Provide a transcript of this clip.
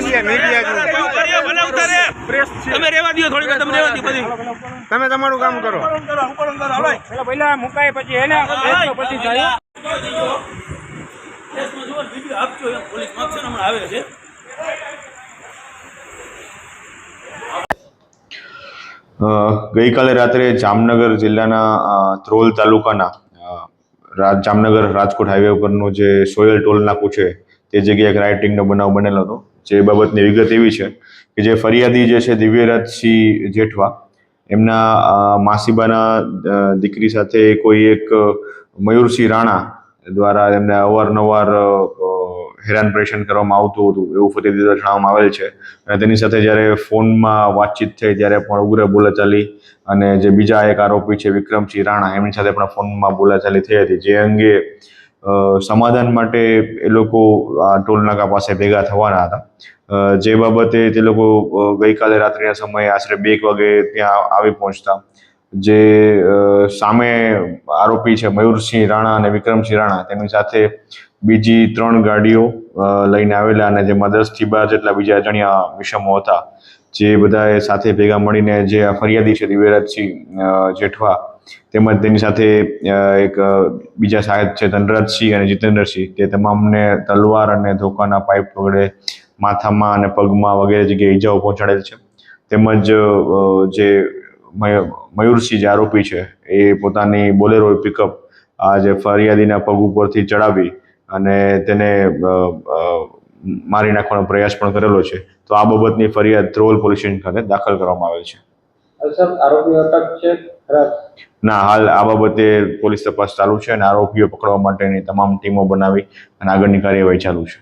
Media તમે રહેવા દ્યો થોડીક તમે રહેવા દ્યો બધી. તમે તમારું કામ કરો. પેલા પહેલા મુકાય પછી એને પછી જાય કેસમાં જુઓ ને, વીડિયો આપજો એમ પોલીસ માંગશે હમણાં આવે છે ગઈકાલે રાત્રે જામનગર જિલ્લાના અ, ત્રોલ તાલુકાના જામનગર રાજકોટ હાઈવે ઉપરનું જે સોયલ ટોલ નાકું છે તે જગ્યાએ એક રાઇટિંગનો બનાવ બનેલો હતો. જે બાબતની વિગત એવી છે કે જે ફરિયાદી જે છે દિવ્યરાજસિંહ જેઠવા, એમના માસીબાના દીકરી સાથે કોઈ એક મયુરસિંહ રાણા દ્વારા એમને અવારનવાર હેરાન પરેશાન કરવામાં આવતું હતું, એવું ફરિયાદી દ્વારા જણાવવામાં આવેલ છે. અને તેની સાથે જ્યારે ફોનમાં વાતચીત થઈ, ત્યારે પણ ઉગ્ર બોલાચાલી અને જે બીજા એક આરોપી છે વિક્રમસિંહ રાણા, એમની સાથે પણ ફોનમાં બોલાચાલી થઈ હતી. જે અંગે સમાધાન માટે એ લોકો આ ટોલનાકા પાસે ભેગા થવાના હતા. જે બાબતે તે લોકો ગઈકાલે રાત્રિના સમયે આશરે બે વાગે ત્યાં આવી પહોંચતા. જે સામે આરોપી છે મયુરસિંહ રાણા અને વિક્રમસિંહ રાણા. તેમની સાથે બીજી ત્રણ ગાડીઓ લઈને આવેલા અને જેમાં દસથી બાર જેટલા બીજા અજાણ્યા વિષમો હતા. જે બધાએ સાથે ભેગા મળીને જે આ ફરિયાદી છે દિવ્યરાજસિંહ જેઠવા, તેમજ તેની સાથે એક બીજા સાહેબ છે ધનરાજસિંહ અને જીતેન્દ્રસિંહ, તે તમામને તલવાર અને ધોકાના પાઇપ વગેરે માથામાં અને પગમાં વગેરે જગ્યાએ ઈજાઓ પહોંચાડેલ છે. તેમજ જે મયુરસિંહ જે આરોપી છે, એ પોતાની બોલેરો પિકઅપ આ જે ફરિયાદીના પગ ઉપરથી ચડાવી અને તેને મારી નાખવાનો પ્રયાસ પણ કરેલો છે તો આ બાબતની ફરિયાદ ધ્રોલ પોલીસ સ્ટેશન ખાતે દાખલ કરવામાં આવેલ છે. ના હાલ આ બાબતે પોલીસ તપાસ ચાલુ છે અને આરોપીઓ પકડવા માટેની તમામ ટીમો બનાવી અને આગળની કાર્યવાહી ચાલુ છે.